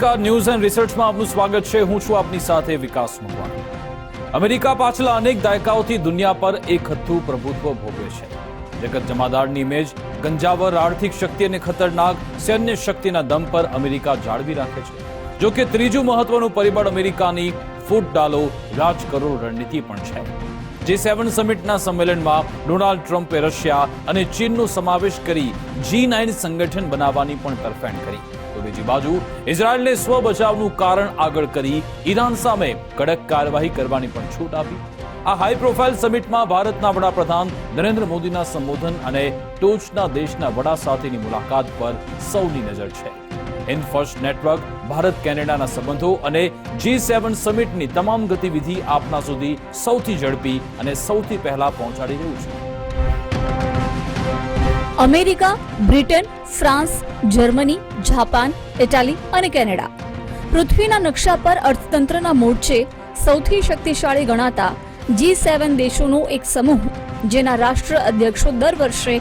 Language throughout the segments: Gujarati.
નમસ્કાર. ન્યૂઝ એન્ડ રિસર્ચમાં આપનું સ્વાગત છે. હું છું આપની સાથે વિકાસ મકવાણ. અમેરિકા પાછલા અનેક દાયકાઓથી દુનિયા પર એક હથ્થું પ્રભુત્વ ભોગવે છે. જગત જમાદારની ઇમેજ ગંજાવર આર્થિક શક્તિ અને ખતરનાક સૈન્ય શક્તિના દમ પર અમેરિકા જાળવી રાખે છે. જો કે ત્રીજું મહત્વનું પરિબળ અમેરિકાની ફૂટ ડાલો રાજ કરો રણનીતિ પણ છે. જે સેવન સમિટના સંમેલનમાં ડોનાલ્ડ ટ્રમ્પે રશિયા અને ચીનનો સમાવેશ કરી જી નાઇન સંગઠન બનાવવાની પણ તરફેણ કરી. તો બીજી બાજુ ઇઝરાયલને સ્વ બચાવનું કારણ આગળ કરી ઈરાન સામે કડક કાર્યવાહી કરવાની પણ છૂટ આપી. આ હાઈ પ્રોફાઇલ સમિટમાં ભારતના વડાપ્રધાન નરેન્દ્ર મોદીના સંબોધન અને ટોચના દેશના વડા સાથેની મુલાકાત પર સૌની નજર છે. ઇનફર્સ્ટ નેટવર્ક, ભારત કેનેડાના સંબંધો અને જી સેવન સમિટની તમામ ગતિવિધિ આપના સુધી સૌથી ઝડપી અને સૌથી પહેલા પહોંચાડી રહ્યું છે. America, Britain, France, Germany, Japan, Italy અને કેનેડા. પૃથ્વીના નકશા પર અર્થતંત્રના મોરચે સૌથી શક્તિશાળી ગણાતા જી સેવન દેશોનો એક સમૂહ, જેના રાષ્ટ્ર અધ્યક્ષો દર વર્ષે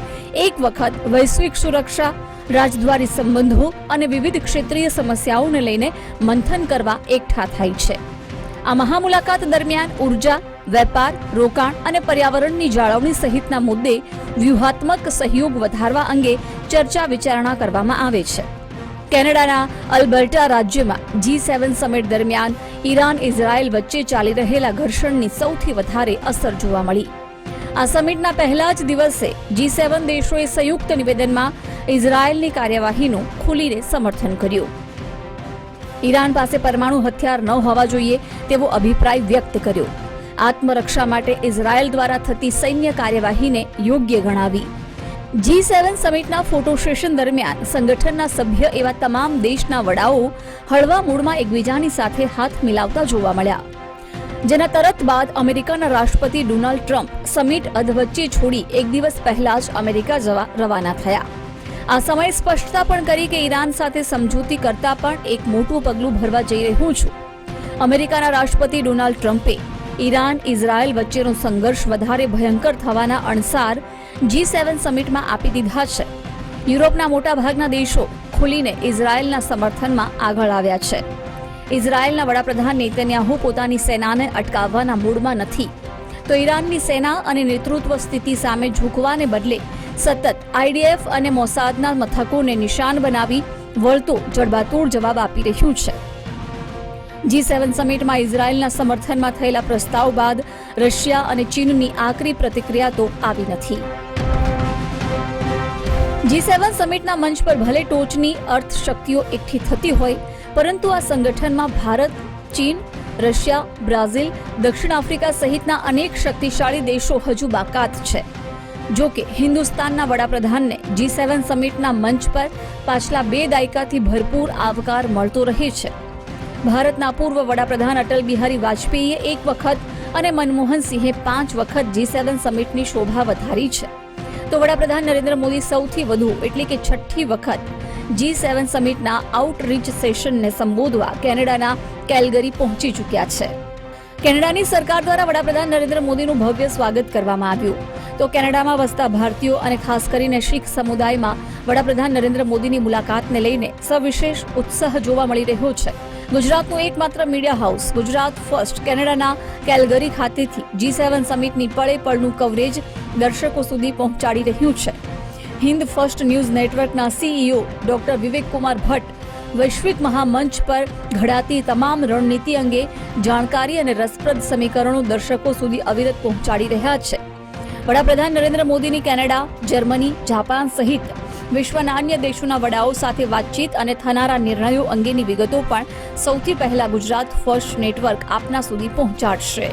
એક વખત વૈશ્વિક સુરક્ષા, રાજદ્વારી સંબંધો અને વિવિધ ક્ષેત્રીય સમસ્યાઓને લઈને મંથન કરવા એકઠા થાય છે. આ મહામુલાકાત દરમિયાન ઊર્જા વેપાર, રોકાણ અને પર્યાવરણની જાળવણી સહિતના મુદ્દે વ્યૂહાત્મક સહયોગ વધારવા અંગે ચર્ચા વિચારણા કરવામાં આવે છે. કેનેડાના અલ્બર્ટા રાજ્યમાં જી સેવન સમિટ દરમિયાન ઈરાન, ઇઝરાયલ વચ્ચે ચાલી રહેલા ઘર્ષણની સૌથી વધારે અસર જોવા મળી. આ સમિટના પહેલા જ દિવસે જી સેવન દેશોએ સંયુક્ત નિવેદનમાં ઇઝરાયલની કાર્યવાહીનું ખુલીને સમર્થન કર્યું. ઈરાન પાસે પરમાણુ હથિયાર ન હોવા જોઈએ તેવો અભિપ્રાય વ્યક્ત કર્યો. આત્મરક્ષા માટે ઇઝરાયલ દ્વારા થતી સૈન્ય કાર્યવાહીને યોગ્ય ગણાવી. જી સેવન સમિટના ફોટો સેશન દરમિયાન સંગઠનના સભ્ય એવા તમામ દેશના વડાઓ હળવા મૂળમાં એકબીજાની સાથે હાથ મિલાવતા જોવા મળ્યા. જેના તરત બાદ અમેરિકાના રાષ્ટ્રપતિ ડોનાલ્ડ ટ્રમ્પ સમિટ અધવચ્ચે છોડી એક દિવસ પહેલા જ અમેરિકા જવા રવાના થયા. આ સમયે સ્પષ્ટતા પણ કરી કે ઈરાન સાથે સમજૂતી કરતા પણ એક મોટું પગલું ભરવા જઈ રહ્યું છું. અમેરિકાના રાષ્ટ્રપતિ ડોનાલ્ડ ટ્રમ્પે ઈરાન, ઇઝરાયલ વચ્ચેનો સંઘર્ષ વધારે ભયંકર થવાના અણસાર જી સેવન સમિટમાં આપી દીધા છે. યુરોપના મોટાભાગના દેશો ખુલીને ઇઝરાયલના સમર્થનમાં આગળ આવ્યા છે. ઇઝરાયલના વડાપ્રધાન નેતન્યાહુ પોતાની સેનાને અટકાવવાના મૂડમાં નથી. તો ઈરાનની સેના અને નેતૃત્વ સ્થિતિ સામે ઝૂકવાને બદલે સતત આઈડીએફ અને મોસાદના મથકોને નિશાન બનાવી વળતો જડબાતોડ જવાબ આપી રહ્યું છે. જી સેવન સમિટમાં ઇઝરાયલના સમર્થનમાં થયેલા પ્રસ્તાવ બાદ રશિયા અને ચીનની આકરી પ્રતિક્રિયા તો આવી નથી. જી સેવન સમિટના મંચ પર ભલે ટોચની અર્થશક્તિઓ એકઠી થતી હોય, પરંતુ આ સંગઠનમાં ભારત, ચીન, રશિયા, બ્રાઝિલ, દક્ષિણ આફ્રિકા સહિતના અનેક શક્તિશાળી દેશો હજુ બાકાત છે. જો કે હિન્દુસ્તાનના વડાપ્રધાનને જી સેવન સમિટના મંચ પર પાછલા બે દાયકાથી ભરપૂર આવકાર મળતો રહે છે. ભારતના પૂર્વ વડાપ્રધાન અટલ બિહારી વાજપેયીએ એક વખત અને મનમોહન સિંહે પાંચ વખત જી સેવન સમિટની શોભા વધારી છે. તો વડાપ્રધાન નરેન્દ્ર મોદી સૌથી વધુ એટલે કે છઠ્ઠી વખત જી સેવન સમિટના આઉટરીચ સેશનને સંબોધવા કેનેડાના કેલગરી પહોંચી ચૂક્યા છે. કેનેડાની સરકાર દ્વારા વડાપ્રધાન નરેન્દ્ર મોદીનું ભવ્ય સ્વાગત કરવામાં આવ્યું. તો કેનેડામાં વસતા ભારતીયો અને ખાસ કરીને શીખ સમુદાયમાં વડાપ્રધાન નરેન્દ્ર મોદીની મુલાકાતને લઈને સવિશેષ ઉત્સાહ જોવા મળી રહ્યો છે. ગુજરાતનું એકમાત્ર મીડિયા હાઉસ, ગુજરાત ફર્સ્ટ, કેનેડાના કેલગરી ખાતેથી જી સેવન સમિટની પળે પળનું કવરેજ દર્શકો સુધી પહોંચાડી રહ્યું છે. હિન્દ ફર્સ્ટ ન્યૂઝ નેટવર્કના સીઈઓ ડોક્ટર વિવેક કુમાર ભટ્ટ વૈશ્વિક મહામંચ પર ઘડાતી તમામ રણનીતિ અંગે જાણકારી અને રસપ્રદ સમીકરણો દર્શકો સુધી અવિરત પહોંચાડી રહ્યા છે. વડાપ્રધાન નરેન્દ્ર મોદીની કેનેડા, જર્મની, જાપાન સહિત વિશ્વના અન્ય દેશોના વડાઓ સાથે વાતચીત અને થનારા નિર્ણયો અંગેની વિગતો પણ સૌથી પહેલા ગુજરાત ફર્સ્ટ નેટવર્ક આપના સુધી પહોંચાડશે.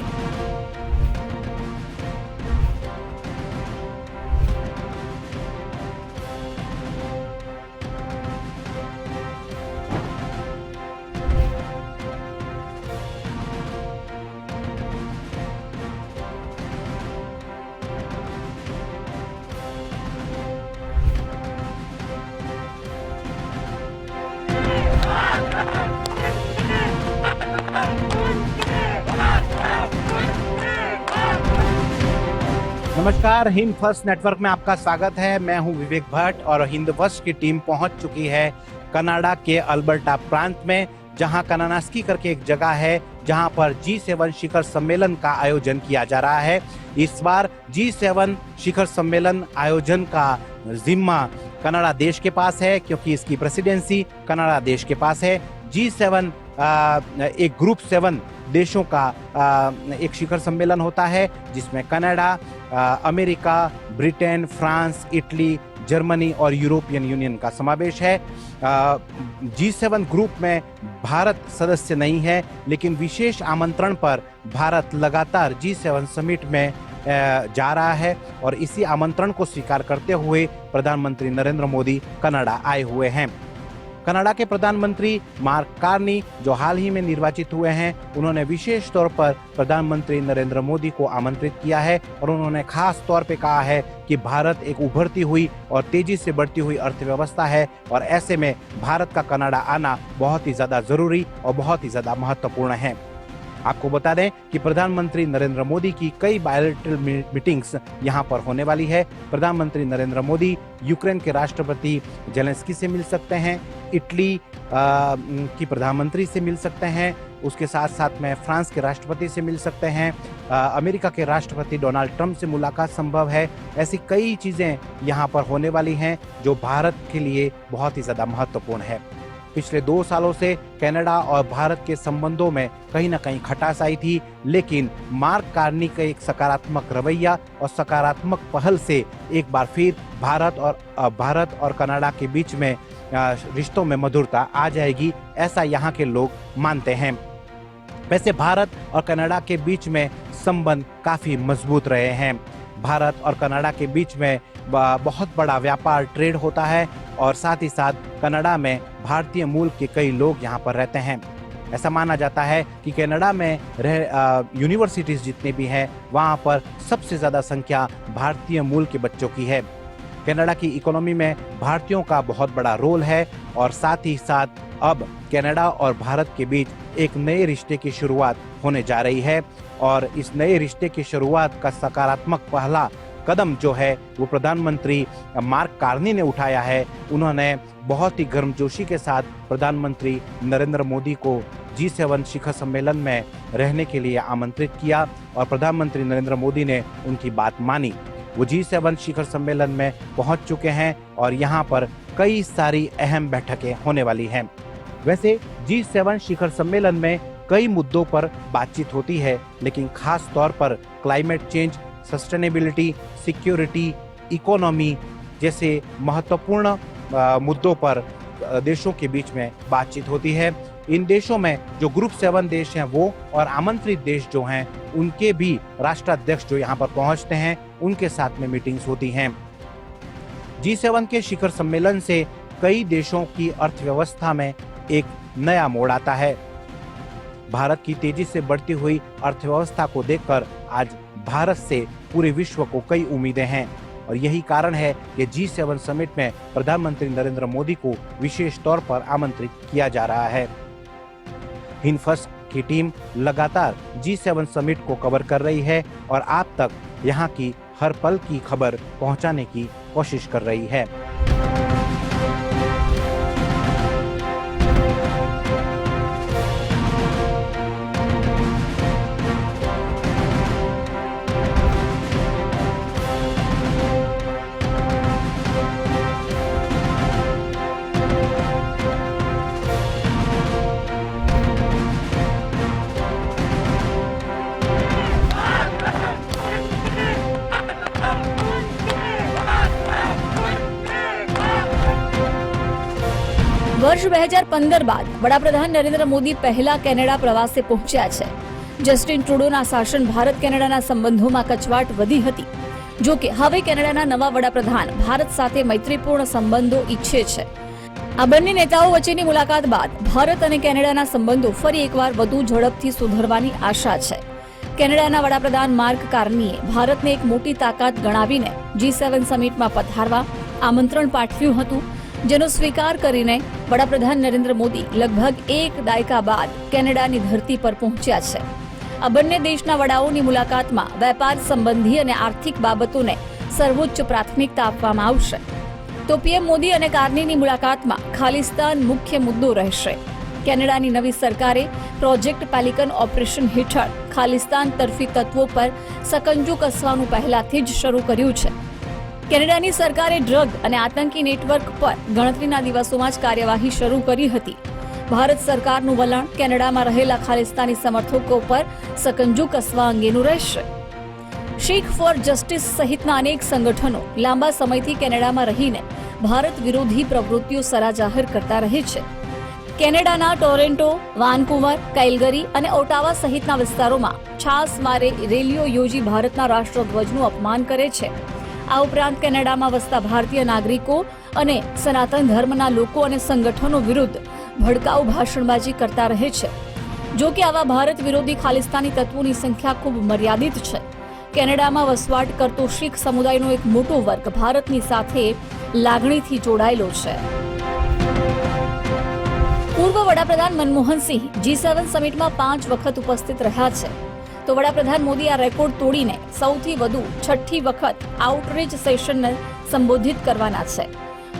नमस्कार, हिंद फ़र्स्ट नेटवर्क में आपका स्वागत है। मैं हूँ विवेक भट्ट और हिंद फ़र्स्ट की टीम पहुँच चुकी है कनाडा के अल्बर्टा प्रांत में, जहाँ कनानास्की करके एक जगह है, जहाँ पर जी सेवन शिखर सम्मेलन का आयोजन किया जा रहा है। इस बार जी सेवन शिखर सम्मेलन आयोजन का जिम्मा कनाडा देश के पास है, क्योंकि इसकी प्रेसिडेंसी कनाडा देश के पास है। जी सेवन एक ग्रुप सेवन देशों का एक शिखर सम्मेलन होता है, जिसमें Canada America, Britain, France, Italy, Germany और यूरोपियन यूनियन का समावेश है। जी सेवन ग्रुप में भारत सदस्य नहीं है, लेकिन विशेष आमंत्रण पर भारत लगातार जी सेवन समिट में जा रहा है और इसी आमंत्रण को स्वीकार करते हुए प्रधानमंत्री नरेंद्र मोदी कनाडा आए हुए हैं। कनाडा के प्रधानमंत्री मार्क कार्नी, जो हाल ही में निर्वाचित हुए हैं, उन्होंने विशेष तौर पर प्रधानमंत्री नरेंद्र मोदी को आमंत्रित किया है और उन्होंने खास तौर पर कहा है कि भारत एक उभरती हुई और तेज़ी से बढ़ती हुई अर्थव्यवस्था है और ऐसे में भारत का कनाडा आना बहुत ही ज़्यादा ज़रूरी और बहुत ही ज़्यादा महत्वपूर्ण है। आपको बता दें कि प्रधानमंत्री नरेंद्र मोदी की कई बायोलेटरल मीटिंग्स यहाँ पर होने वाली है। प्रधानमंत्री नरेंद्र मोदी यूक्रेन के राष्ट्रपति जेलेंस्की से मिल सकते हैं इटली की प्रधानमंत्री से मिल सकते हैं उसके साथ साथ में फ्रांस के राष्ट्रपति से मिल सकते हैं अ, अमेरिका के राष्ट्रपति डोनाल्ड ट्रंप से मुलाकात संभव है। ऐसी कई चीज़ें यहाँ पर होने वाली हैं जो भारत के लिए बहुत ही ज़्यादा महत्वपूर्ण है। पिछले दो सालों से कनाडा और भारत के संबंधों में कहीं ना कहीं खटास आई थी, लेकिन मार्क कार्नी का एक सकारात्मक रवैया और सकारात्मक पहल से एक बार फिर भारत और भारत और कनाडा के बीच में रिश्तों में मधुरता आ जाएगी, ऐसा यहाँ के लोग मानते हैं। वैसे भारत और कनाडा के बीच में संबंध काफ़ी मज़बूत रहे हैं। भारत और कनाडा के बीच में बहुत बड़ा व्यापार ट्रेड होता है और साथ ही साथ कनाडा में भारतीय मूल के कई लोग यहाँ पर रहते हैं। ऐसा माना जाता है कि कनाडा में रह यूनिवर्सिटीज जितने भी हैं, वहाँ पर सबसे ज़्यादा संख्या भारतीय मूल के बच्चों की है। कनाडा की इकोनॉमी में भारतीयों का बहुत बड़ा रोल है और साथ ही साथ अब कनाडा और भारत के बीच एक नए रिश्ते की शुरुआत होने जा रही है और इस नए रिश्ते की शुरुआत का सकारात्मक पहला कदम जो है वो प्रधानमंत्री मार्क कार्नी ने उठाया है। उन्होंने बहुत ही गर्मजोशी के साथ प्रधानमंत्री नरेंद्र मोदी को जी सेवन शिखर सम्मेलन में रहने के लिए आमंत्रित किया और प्रधानमंत्री नरेंद्र मोदी ने उनकी बात मानी। वो जी सेवन शिखर सम्मेलन में पहुँच चुके हैं और यहाँ पर कई सारी अहम बैठकें होने वाली हैं। वैसे जी सेवन शिखर सम्मेलन में कई मुद्दों पर बातचीत होती है, लेकिन खास तौर पर climate change sustainability security economy जैसे महत्वपूर्ण मुद्दों पर देशों के बीच में बातचीत होती है। इन देशों में जो ग्रुप सेवन देश हैं वो और आमंत्रित देश जो हैं, उनके भी राष्ट्राध्यक्ष जो यहाँ पर पहुँचते हैं, उनके साथ में मीटिंग्स होती हैं। जी सेवन के शिखर सम्मेलन से कई देशों की अर्थव्यवस्था में एक नया मोड़ आता है। भारत की तेज़ी से बढ़ती हुई अर्थव्यवस्था को देखकर आज भारत से पूरे विश्व को कई उम्मीदें हैं। और यही कारण है कि जी सेवन समिट में प्रधानमंत्री नरेंद्र मोदी को विशेष तौर पर आमंत्रित किया जा रहा है। हिन्फर्स की टीम लगातार जी सेवन समिट को कवर कर रही है और आप तक यहाँ की हर पल की खबर पहुँचाने की कोशिश कर रही है। બે હજાર પંદર બાદ વડાપ્રધાન નરેન્દ્ર મોદી પહેલા કેનેડા પ્રવાસે પહોંચ્યા છે. જસ્ટિન ટ્રુડોના શાસન ભારત કેનેડાના સંબંધોમાં કચવાટ વધી હતી. જો કે હવે કેનેડાના નવા વડાપ્રધાન ભારત સાથે મૈત્રીપૂર્ણ સંબંધો ઈચ્છે છે. આ બંને નેતાઓ વચ્ચેની મુલાકાત બાદ ભારત અને કેનેડાના સંબંધો ફરી એકવાર વધુ ઝડપથી સુધરવાની આશા છે. કેનેડાના વડાપ્રધાન માર્ક કાર્નીએ ભારતને એક મોટી તાકાત ગણાવીને જી સેવન સમિટમાં પધારવા આમંત્રણ પાઠવ્યું હતું. જેનો સ્વીકાર કરીને વડાપ્રધાન નરેન્દ્ર મોદી લગભગ એક દાયકા બાદ કેનેડાની ધરતી પર પહોંચ્યા છે. આ બંને દેશના વડાઓની મુલાકાતમાં વેપાર સંબંધી અને આર્થિક બાબતોને સર્વોચ્ચ પ્રાથમિકતા આપવામાં આવશે. તો પીએમ મોદી અને કાર્નીની મુલાકાતમાં ખાલિસ્તાન મુખ્ય મુદ્દો રહેશે. કેનેડાની નવી સરકારે પ્રોજેક્ટ પેલિકન ઓપરેશન હેઠળ ખાલિસ્તાન તરફી તત્વો પર સકંજો કસવાનું પહેલાથી જ શરૂ કર્યું છે. કેનેડાની સરકારે ડ્રગ અને આતંકી નેટવર્ક પર ગણતરીના દિવસોમાં જ કાર્યવાહી શરૂ કરી હતી. ભારત સરકારનું વલણ કેનેડામાં રહેલા ખાલિસ્તાની સમર્થકો પર સકંજો કસવા અંગેનું રહેશે. શીખ ફોર જસ્ટિસ સહિતના અનેક સંગઠનો લાંબા સમયથી કેનેડામાં રહીને ભારત વિરોધી પ્રવૃત્તિઓ સરા જાહેર કરતા રહે છે. કેનેડાના ટોરેન્ટો, વાનકુવર કૈલગરી અને ઓટાવા સહિતના વિસ્તારોમાં છાસ મારે રેલીઓ યોજી ભારતના રાષ્ટ્રધ્વજનું અપમાન કરે છે. આ ઉપરાંત કેનેડામાં વસતા ભારતીય નાગરિકો અને સનાતન ધર્મના લોકો અને સંગઠનો વિરુદ્ધ ભડકાઉ ભાષણબાજી કરતા રહે છે. જો કે આવા ભારત વિરોધી ખાલિસ્તાની તત્વોની સંખ્યા ખૂબ મર્યાદિત છે. કેનેડામાં વસવાટ કરતો શીખ સમુદાયનો એક મોટો વર્ગ ભારતની સાથે લાગણીથી જોડાયેલો છે. પૂર્વ વડાપ્રધાન મનમોહનસિંહ જી સેવન સમિટમાં પાંચ વખત ઉપસ્થિત રહ્યા છે. તો વડાપ્રધાન મોદી આ રેકોર્ડ તોડીને સૌથી વધુ છઠ્ઠી વખત આઉટરીચ સેશનને સંબોધિત કરવાના છે.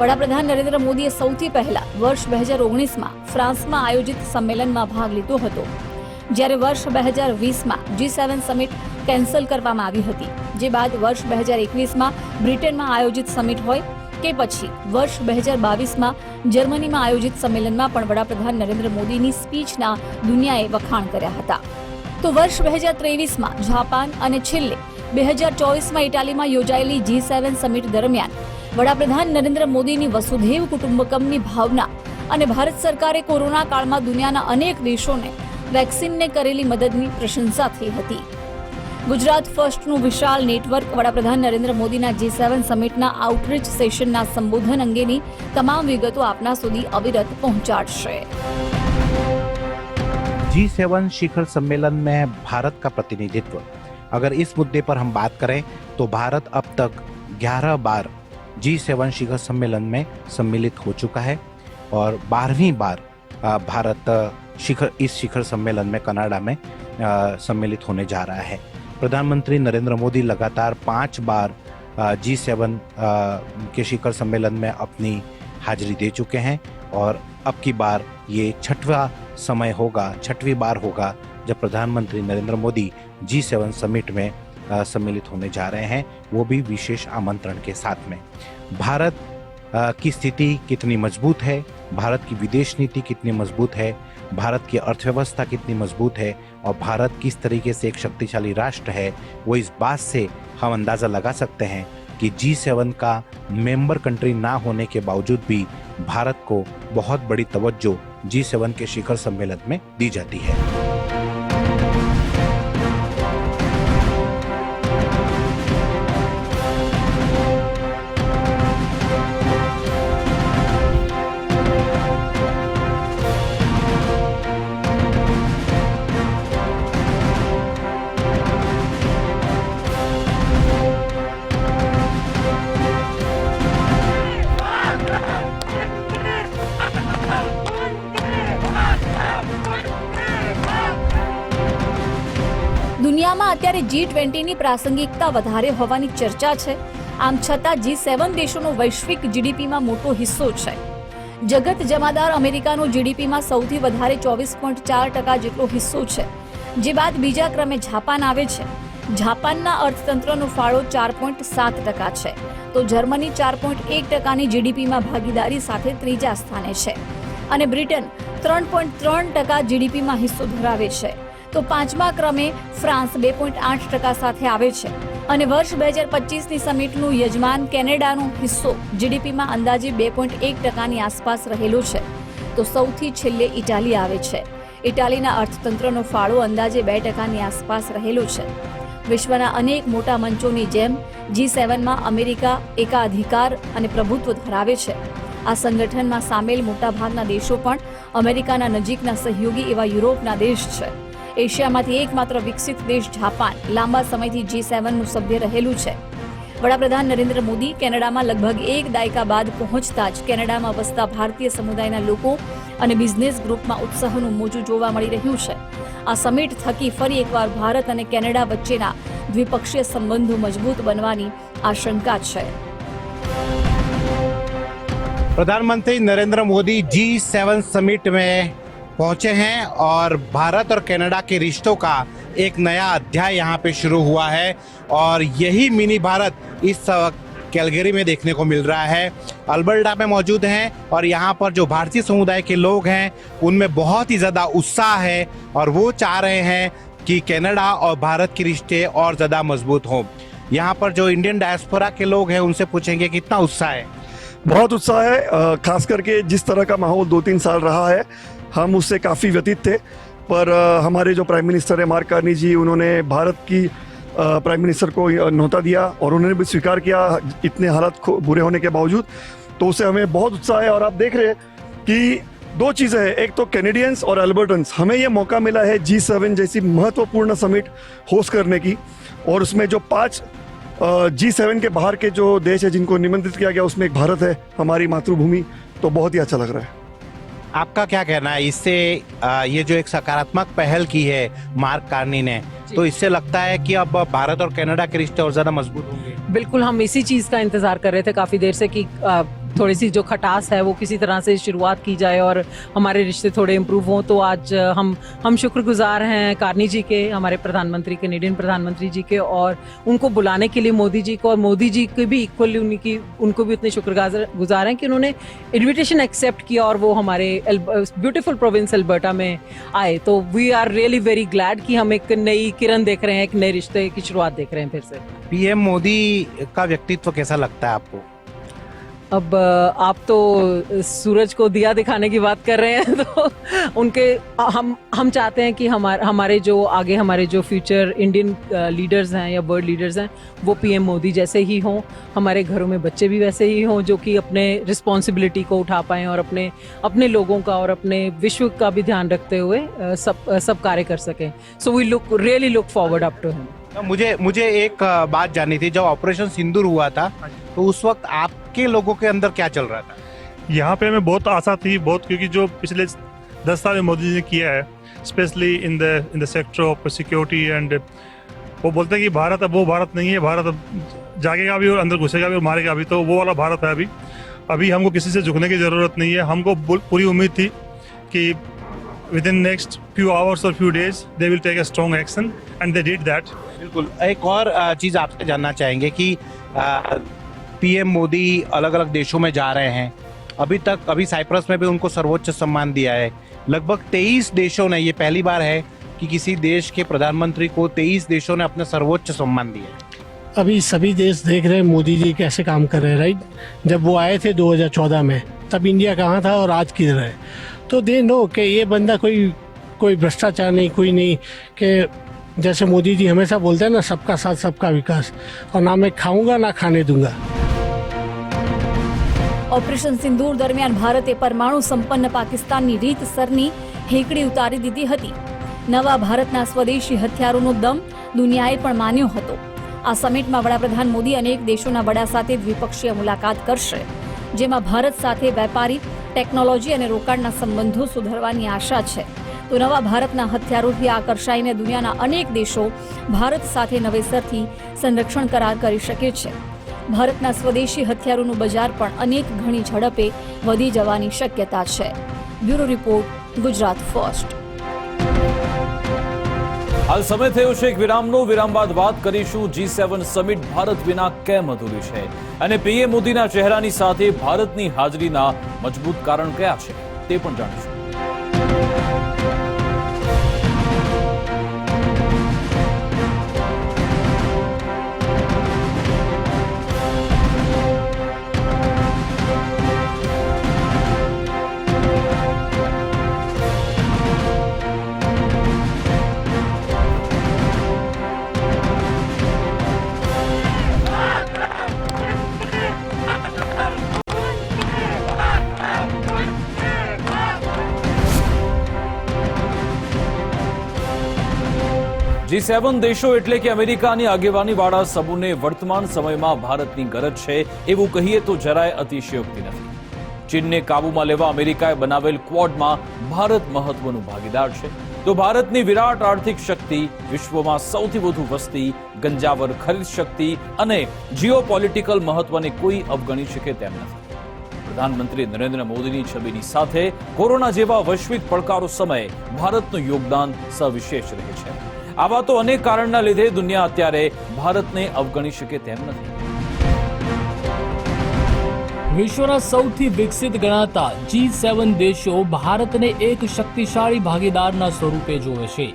વડાપ્રધાન નરેન્દ્ર મોદીએ સૌથી પહેલા વર્ષ બે હજાર ઓગણીસમાં ફ્રાન્સમાં આયોજિત સંમેલનમાં ભાગ લીધો હતો. જ્યારે વર્ષ બે હજાર વીસમાં જી સેવન સમિટ કેન્સલ કરવામાં આવી હતી. જે બાદ વર્ષ બે હજાર એકવીસમાં બ્રિટનમાં આયોજિત સમિટ હોય કે પછી વર્ષ બે હજાર બાવીસમાં જર્મનીમાં આયોજિત સંમેલનમાં પણ વડાપ્રધાન નરેન્દ્ર મોદીની સ્પીચના દુનિયાએ વખાણ કર્યા હતા. તો વર્ષ બે હજાર ત્રેવીસમાં જાપાન અને છેલ્લે બે હજાર ચોવીસમાં ઇટાલીમાં યોજાયેલી જી સેવન સમિટ દરમિયાન વડાપ્રધાન નરેન્દ્ર મોદીની વસુધૈવ કુટુંબકમની ભાવના અને ભારત સરકારે કોરોના કાળમાં દુનિયાના અનેક દેશોને વેક્સિનને કરેલી મદદની પ્રશંસા થઈ હતી. ગુજરાત ફર્સ્ટનું વિશાળ નેટવર્ક વડાપ્રધાન નરેન્દ્ર મોદીના જી સેવન સમિટના આઉટરીચ સેશનના સંબોધન અંગેની તમામ વિગતો આપના સુધી અવિરત પહોંચાડશે. जी सेवन शिखर सम्मेलन में भारत का प्रतिनिधित्व। अगर इस मुद्दे पर हम बात करें तो भारत अब तक 11 बार जी सेवन शिखर सम्मेलन में सम्मिलित हो चुका है और बारहवीं बार भारत शिखर, इस शिखर सम्मेलन में कनाडा में सम्मिलित होने जा रहा है। प्रधानमंत्री नरेंद्र मोदी लगातार पाँच बार जी सेवन के शिखर सम्मेलन में अपनी हाजिरी दे चुके हैं और अब की बार ये छठवा समय होगा, छठवीं बार होगा, जब प्रधानमंत्री Narendra Modi G seven summit में सम्मिलित होने जा रहे हैं, वो भी विशेष आमंत्रण के साथ में। भारत की स्थिति कितनी मज़बूत है? भारत की विदेश नीति कितनी मज़बूत है? भारत की अर्थव्यवस्था कितनी मज़बूत है? और भारत किस तरीके से एक शक्तिशाली राष्ट्र है, वो इस बात से हम अंदाज़ा लगा सकते हैं कि जी सेवन का मेंबर कंट्री ना होने के बावजूद भी भारत को बहुत बड़ी तवज्जो जी सेवन के शिखर सम्मेलन में दी जाती है દુનિયામાં અત્યારે જી ટ્વેન્ટીની પ્રાસંગિકતા વધારે હોવાની ચર્ચા છે. આમ છતાં જી સેવન દેશોનો વૈશ્વિક જીડીપીમાં મોટો હિસ્સો છે. જગત જમાદાર અમેરિકાનો જીડીપીમાં સૌથી વધારે ચોવીસ પોઈન્ટ ચાર ટકા જેટલો હિસ્સો છે. જે બાદ બીજા ક્રમે જાપાન આવે છે. જાપાનના અર્થતંત્રનો ફાળો ચાર પોઈન્ટ સાત ટકા છે. તો જર્મની ચાર પોઈન્ટ એક ટકાની જીડીપીમાં ભાગીદારી સાથે ત્રીજા સ્થાને છે. અને બ્રિટન ત્રણ પોઈન્ટ ત્રણ ટકા જીડીપીમાં હિસ્સો ધરાવે છે. તો પાંચમા ક્રમે ફ્રાન્સ બે પોઈન્ટ આઠ ટકા સાથે આવે છે. અને વર્ષ બે હજાર પચીસની સમિટનું યજમાન કેનેડાનો હિસ્સો જીડીપીમાં અંદાજે બે પોઈન્ટ એક ટકાની આસપાસ રહેલો છે. તો સૌથી છેલ્લે ઇટાલી આવે છે. ઇટાલીના અર્થતંત્રનો ફાળો અંદાજે બે ટકાની આસપાસ રહેલો છે. વિશ્વના અનેક મોટા મંચોની જેમ જી સેવનમાં અમેરિકા એકાધિકાર અને પ્રભુત્વ ધરાવે છે. આ સંગઠનમાં સામેલ મોટાભાગના દેશો પણ અમેરિકાના નજીકના સહયોગી એવા યુરોપના દેશ છે. એશિયામાંથી એકમાત્ર વિકસિત દેશ જાપાન લાંબા સમયથી જી સેવનનું સભ્ય રહેલું છે વડાપ્રધાન નરેન્દ્ર મોદી કેનેડામાં લગભગ એક દાયકા બાદ પહોંચતા જ કેનેડામાં વસતા ભારતીય સમુદાયના લોકો અને બિઝનેસ ગ્રુપમાં ઉત્સાહનું મોજું જોવા મળી રહ્યું છે આ સમિટ થકી ફરી એકવાર ભારત અને કેનેડા વચ્ચેના દ્વિપક્ષીય સંબંધો મજબૂત બનવાની આશંકા છે प्रधानमंत्री Narendra Modi G seven summit में पहुँचे हैं और भारत और कनाडा के रिश्तों का एक नया अध्याय यहाँ पे शुरू हुआ है और यही मिनी भारत इस अ, कैलगरी में देखने को मिल रहा है। अल्बर्टा में मौजूद हैं और यहाँ पर जो भारतीय समुदाय के लोग हैं उनमें बहुत ही ज़्यादा उत्साह है और वो चाह रहे हैं कि कनाडा और भारत के रिश्ते और ज़्यादा मज़बूत हों। यहाँ पर जो इंडियन डायस्पोरा के लोग हैं उनसे पूछेंगे कितना उत्साह है। बहुत उत्साह है खास करके जिस तरह का माहौल दो तीन साल रहा है हम उससे काफ़ी व्यतीत थे। पर हमारे जो प्राइम मिनिस्टर है मार्क कार्नी जी उन्होंने भारत की प्राइम मिनिस्टर को अ, दिया और उन्होंने भी स्वीकार किया इतने हालात बुरे होने के बावजूद। तो उससे हमें बहुत उत्साह है और आप देख रहे हैं कि दो चीज़ें हैं। एक तो कैनेडियंस और अल्बर्टन्स हमें ये मौका मिला है जी सेवन जैसी महत्वपूर्ण समिट होस्ट करने की और उसमें जो पाँच जी सेवन के बाहर के जो देश है जिनको निमंत्रित किया गया उसमें एक भारत है हमारी मातृभूमि तो बहुत ही अच्छा लग रहा है। आपका क्या कहना है? इससे ये जो एक सकारात्मक पहल की है मार्क कार्नी ने तो इससे लगता है कि अब भारत और कनाडा के रिश्ते और ज़्यादा मज़बूत होंगे। बिल्कुल हम इसी चीज़ का इंतज़ार कर रहे थे काफ़ी देर से कि थोड़ी सी जो खटास है वो किसी तरह से शुरुआत की जाए और हमारे रिश्ते थोड़े इम्प्रूव हों तो आज हम हम शुक्रगुजार हैं कार्नी जी के, हमारे प्रधानमंत्री कैनेडियन प्रधानमंत्री जी के और उनको बुलाने के लिए मोदी जी को और मोदी जी के भी इक्वली उनकी उनको भी उतने शुक्रगुजार, गुजार हैं कि उन्होंने इन्विटेशन एक्सेप्ट किया और वो हमारे ब्यूटीफुल प्रोविंस अल्बर्टा में आए। तो we are really very glad कि हम एक नई किरण देख रहे हैं, एक नए रिश्ते की शुरुआत देख रहे हैं फिर से। पीएम मोदी का व्यक्तित्व कैसा लगता है आपको? अब आप तो सूरज को दिया दिखाने की बात कर रहे हैं तो उनके हम हम चाहते हैं कि हमारे हमारे जो आगे हमारे जो फ्यूचर इंडियन लीडर्स हैं या वर्ल्ड लीडर्स हैं, वो पीएम मोदी जैसे ही हों, हमारे घरों में बच्चे भी वैसे ही हों, जो कि अपने रिस्पॉन्सिबिलिटी को उठा पाएँ और अपने अपने लोगों का और अपने विश्व का भी ध्यान रखते हुए सब सब कार्य कर सकें। So we look really look forward up to him मुझे मुझे एक बात जाननी थी, जब ऑपरेशन सिंदूर हुआ था तो उस वक्त आपके लोगों के अंदर क्या चल रहा था? यहाँ पे हमें बहुत आशा थी, बहुत, क्योंकि जो पिछले दस साल में मोदी जी ने किया है specially in the in the sector of security and वो बोलते हैं कि भारत अब वो भारत नहीं है, भारत अब जागेगा भी और अंदर घुसेगा भी और मारेगा भी तो वो वाला भारत है अभी। अभी हमको किसी से झुकने की ज़रूरत नहीं है, हमको पूरी उम्मीद थी कि इन नेक्स्ट फ्यू आवर्स और few days they will take a strong action and they did that बिल्कुल। एक और चीज़ आपसे जानना चाहेंगे कि पीएम मोदी अलग अलग देशों में जा रहे हैं। अभी तक अभी साइप्रस में भी उनको सर्वोच्च सम्मान दिया है। लगभग तेईस देशों ने ये पहली बार है कि किसी देश के प्रधानमंत्री को तेईस देशों ने अपना सर्वोच्च सम्मान दिया है। अभी सभी देश देख रहे हैं मोदी जी कैसे काम कर रहे हैं राइट? जब वो आए थे 2014 में तब इंडिया कहाँ था और आज किधर है? तो दे नो कि ये बंदा कोई कोई भ्रष्टाचार नहीं कोई नहीं कि जैसे मोदी जी हमेशा बोलते हैं ना सबका साथ सबका विकास और ना मैं खाऊंगा ना खाने दूंगा ઓપરેશન સિંદૂર દરમિયાન ભારતે પરમાણુ સંપન્ન પાકિસ્તાનની રીતસરની હેકડી ઉતારી દીધી હતી નવા ભારતના સ્વદેશી હથિયારોનો દમ દુનિયાએ પણ માન્યો હતો આ સમિટમાં વડાપ્રધાન મોદી અનેક દેશોના વડા સાથે દ્વિપક્ષીય મુલાકાત કરશે જેમાં ભારત સાથે વેપારી ટેકનોલોજી અને રોકાણના સંબંધો સુધારવાની આશા છે. તો નવા ભારતના હથિયારોથી આકર્ષાઈને દુનિયાના અનેક દેશો ભારત સાથે નવેસરથી સંરક્ષણ કરાર કરી શકે છે. ભારતના સ્વદેશી હથિયારોનું બજાર પણ અનેક ઘણી ઝડપે વધી જવાની શક્યતા છે. Bureau report, Gujarat first. હાલ સમય થયો છે એક વિરામનો. વિરામ બાદ વાત કરીશું જી સેવન સમિટ ભારત વિના કેમ અધૂરી છે? અને પીએમ મોદીના ચહેરાની સાથે ભારતની હાજરીના મજબૂત કારણ કયા છે તે પણ જાણીશું. જી સેવન દેશો એટલે કે અમેરિકાની આગેવાનીવાળા સમૂહને વર્તમાન સમયમાં ભારતની ગરજ છે એવું કહીએ તો જરાય અતિશયોક્તિ નથી. ચીનને કાબૂમાં લેવા અમેરિકાએ બનાવેલ ક્વોડમાં ભારત મહત્વનું ભાગીદાર છે. તો ભારતની વિરાટ આર્થિક શક્તિ, વિશ્વમાં સૌથી વધુ વસ્તી, ગંજાવર ખરીદ શક્તિ અને જીઓપોલિટિકલ મહત્વને કોઈ અવગણી શકે તેમ નથી. પ્રધાનમંત્રી નરેન્દ્ર મોદીની છબીની સાથે કોરોના જેવા વૈશ્વિક પડકારો સમયે ભારતનું યોગદાન સવિશેષ રહે છે. આવા તો અનેક કારણના લીધે દુનિયા અત્યારે ભારતને અવગણી શકે તેમ નથી. વિશ્વના સૌથી વિકસિત ગણાતા જી સેવન દેશો ભારતને એક શક્તિશાળી ભાગીદારના સ્વરૂપે જોવે છે,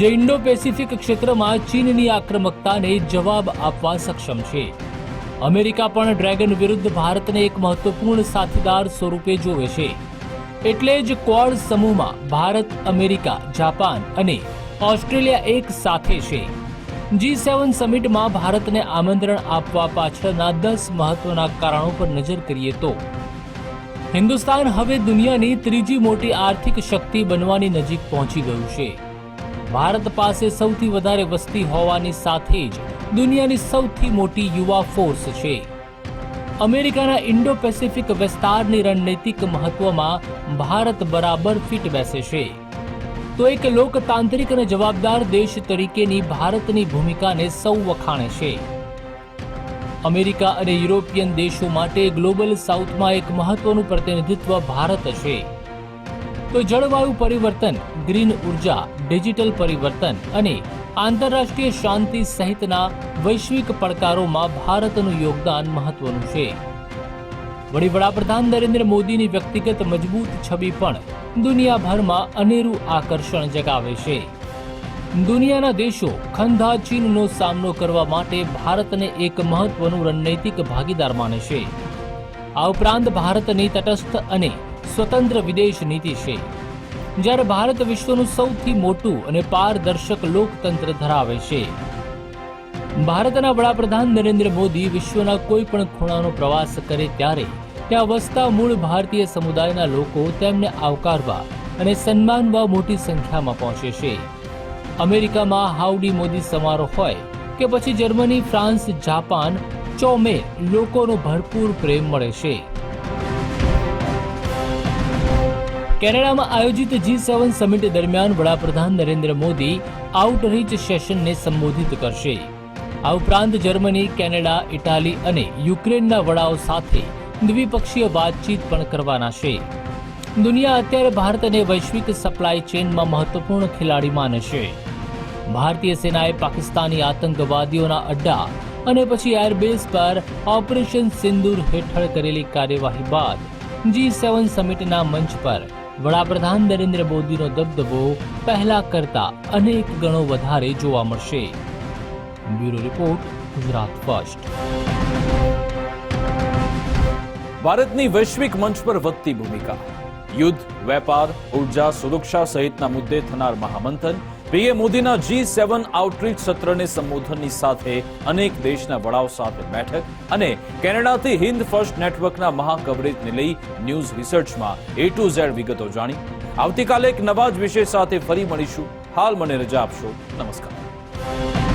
જે ઇન્ડો પેસિફિક ક્ષેત્રમાં ચીનની આક્રમકતાને જવાબ આપવા સક્ષમ છે. અમેરિકા પણ ડ્રેગન વિરુદ્ધ ભારતને એક મહત્વપૂર્ણ સાથીદાર સ્વરૂપે જોવે છે. એટલે જ ક્વાડ સમૂહમાં ભારત, અમેરિકા, જાપાન અને ઓસ્ટ્રેલિયા એક સાથે છે. જી સેવન સમિટમાં ભારતને આમંત્રણ આપવા પાછળના દસ મહત્વના કારણો પર નજર કરીએ તો, હિન્દુસ્તાન હવે દુનિયાની ત્રીજી મોટી આર્થિક શક્તિ બનવાની નજીક પહોંચી ગયું છે. ભારત પાસે સૌથી વધારે વસ્તી હોવાની સાથે જ દુનિયાની સૌથી મોટી યુવા ફોર્સ છે. અમેરિકાના ઇન્ડો પેસિફિક વિસ્તારની રણનૈતિક મહત્વમાં ભારત બરાબર ફિટ બેસે છે. તો એક લોકતાંત્રિક અને જવાબદાર દેશ તરીકેની ભારતની ભૂમિકાને સૌ વખાણે છે. અમેરિકા અને યુરોપિયન દેશો માટે ગ્લોબલ સાઉથમાં એક મહત્વનું પ્રતિનિધિત્વ ભારત છે. તો જળવાયુ પરિવર્તન, ગ્રીન ઊર્જા, ડિજિટલ પરિવર્તન અને આંતરરાષ્ટ્રીય શાંતિ સહિતના વૈશ્વિક પડકારોમાં ભારતનું યોગદાન મહત્વનું છે. વળી વડાપ્રધાન નરેન્દ્ર મોદીની વ્યક્તિગત મજબૂત છબી પણ દુનિયાભરમાં અનેરું આકર્ષણ જગાવે છે. દુનિયાના દેશો ખંધા ચીનનો સામનો કરવા માટે ભારતને એક મહત્વનું રણનૈતિક ભાગીદાર માને છે. આ ઉપરાંત ભારતની તટસ્થ અને સ્વતંત્ર વિદેશ નીતિ છે. જ્યારે ભારત વિશ્વનું સૌથી મોટું અને પારદર્શક લોકતંત્ર ધરાવે છે. ભારતના વડાપ્રધાન નરેન્દ્ર મોદી વિશ્વના કોઈ પણ ખૂણાનો પ્રવાસ કરે ત્યારે ત્યાં વસતા મૂળ ભારતીય સમુદાયના લોકો તેમને આવકારવા અને સન્માનવા મોટી સંખ્યામાં પહોંચે છે. અમેરિકામાં હાઉડી મોદી સમારોહ હોય કે પછી જર્મની, ફ્રાન્સ, જાપાન, ચોમે લોકોનો ભરપૂર પ્રેમ મળે છે. કેનેડામાં આયોજિત જી સેવન સમિટ દરમિયાન વડાપ્રધાન નરેન્દ્ર મોદી આઉટરીચ સેશનને સંબોધિત કરશે. આ ઉપરાંત જર્મની, કેનેડા, ઇટાલી અને યુક્રેનના વડાઓ સાથે દ્વિપક્ષીય વાતચીત પણ કરવાના છે. દુનિયા અત્યારે ભારતને વૈશ્વિક સપ્લાય ચેનમાં મહત્વપૂર્ણ ખેલાડી માને છે. ભારતીય સેનાએ પાકિસ્તાની આતંકવાદીઓના અડ્ડા અને પછી એરબેઝ પર ઓપરેશન સિંદૂર હેઠળ કરેલી કાર્યવાહી બાદ જી સેવન સમિટના મંચ પર વડાપ્રધાન નરેન્દ્ર મોદીનો દબદબો પહેલા કરતા અનેક ગણો વધારે જોવા મળશે. Bureau report, Gujarat first. ભારતની વૈશ્વિક મંચ પર વધતી ભૂમિકા. યુદ્ધ, વેપાર, ઊર્જા, સુરક્ષા સહિતના મુદ્દે થનાર મહામંથન પીએમ મોદીના જી સેવન આઉટરીચ સત્રને સંબોધનની સાથે અનેક દેશના વડાઓ સાથે બેઠક અને કેનેડાથી હિન્દ ફર્સ્ટ નેટવર્કના મહાકવરેજને લઈ ન્યૂઝ રિસર્ચમાં એ ટુ ઝેડ વિગતો જાણી. આવતીકાલે એક નવા જ વિષય સાથે ફરી મળીશું. હાલ મને રજા આપશો. નમસ્કાર.